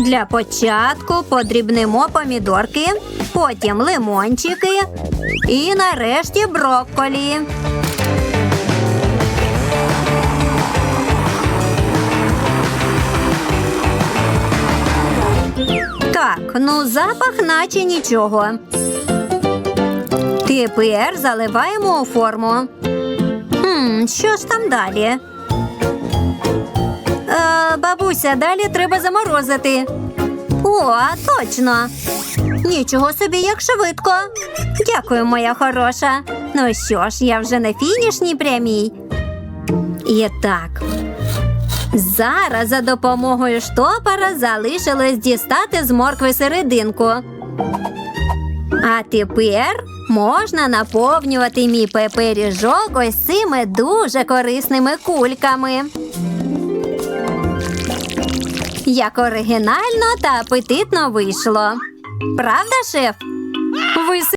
Для початку подрібнемо помідорки, потім лимончики і нарешті брокколі. Так, ну запах наче нічого. Тепер заливаємо у форму. Хм, що ж там далі? Е, далі треба заморозити. О, точно. Нічого собі, як швидко. Дякую, моя хороша. Ну що ж, я вже на фінішній прямій. І так. Зараз за допомогою штопора залишилось дістати з моркви серединку. А тепер можна наповнювати мій пепиріжок ось цими дуже корисними кульками. Як оригінально та апетитно вийшло. Правда, шеф? Ви